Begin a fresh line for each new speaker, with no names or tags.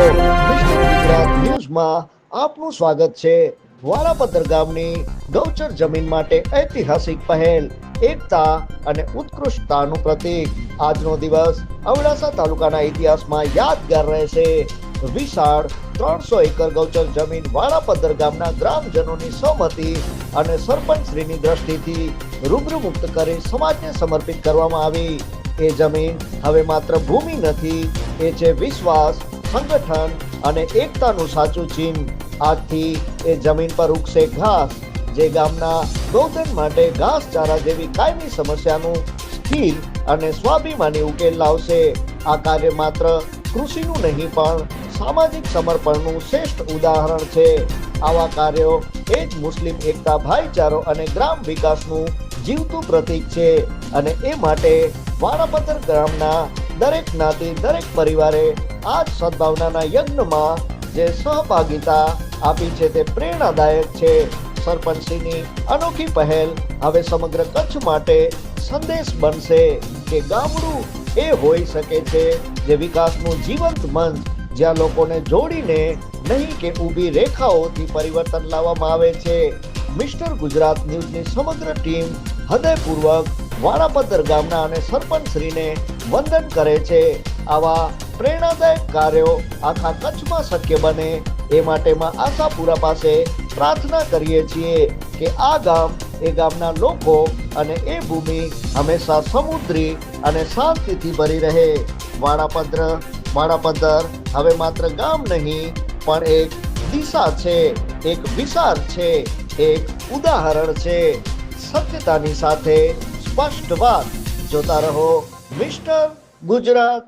ગુજરાત ન્યૂઝમાં આપનું સ્વાગત છે વારાપદર ગામની ગૌચર જમીન માટે ઐતિહાસિક પહેલ, એકતા અને ઉત્કૃષ્ટતાનું પ્રતીક. આજનો દિવસ અબડાસા તાલુકાના ઇતિહાસમાં યાદગાર રહેશે. વિશાળ ત્રણસો એકર ગૌચર જમીન વાળાપદર ગામના ગ્રામજનોની સહમતિ અને સરપંચશ્રીની દ્રષ્ટિથી રૂબરૂ મુક્ત કરી સમાજને સમર્પિત કરવામાં આવી. એ જમીન હવે માત્ર ભૂમિ નથી એ છે વિશ્વાસ, સંગઠન અને એકતાનું સાચું ચિહ્ન આજથી એ જમીન પર ઉગશે ઘાસ, જે ગામના ગૌધન માટે ઘાસચારા જેવી કાયમી સમસ્યાનું સ્થિર અને સ્વાભિમાની ઉકેલ લાવશે. આ કાર્ય માત્ર કૃષિનું નહીં, પણ સામાજિક સમર્પણનું શ્રેષ્ઠ ઉદાહરણ છે. આવા કાર્યો એ જ મુસ્લિમ એકતા ભાઈચારો અને ગ્રામ વિકાસનું જીવતું પ્રતીક છે અને એ માટે વારાપદ્ધર ગામના દરેક જ્ઞાતિ દરેક પરિવારે આ જ સદભાવનાના યજ્ઞમાં જે સહભાગિતા આપી છે તે પ્રેરણાદાયક છે. સરપંચની અનોખી પહેલ હવે સમગ્ર કચ્છ માટે સંદેશ બનશે કે ગામડું એ હોઈ શકે છે જે વિકાસનું જીવંત મંચ જ્યાં લોકોને જોડીને નહીં કે ઊભી રેખાઓથી પરિવર્તન લાવવામાં આવે છે. મિસ્ટર ગુજરાત ન્યૂઝની સમગ્ર ટીમ હૃદયપૂર્વક વારાપદ્ધર ગામના અને સરપંચશ્રીને વંદન કરે છે. આવા પ્રેરણાદાયક કાર્યો આખા કચ્છમાં શક્ય બને. એ માટેમાં આશાપુરા પાસે પ્રાર્થના કરીએ છીએ કે આ ગામ, એ ગામના લોકો અને એ ભૂમિ હંમેશા સમુદ્રી અને શાંતિથી ભરી રહે. વાડાપદ્ર વાળાપદર હવે માત્ર ગામ નહીં, પણ એક દિશા છે, એક વિચાર છે, એક ઉદાહરણ છે. સત્યતાની સાથે સ્પષ્ટ વાત. જોતા રહો મિસ્ટર ગુજરાત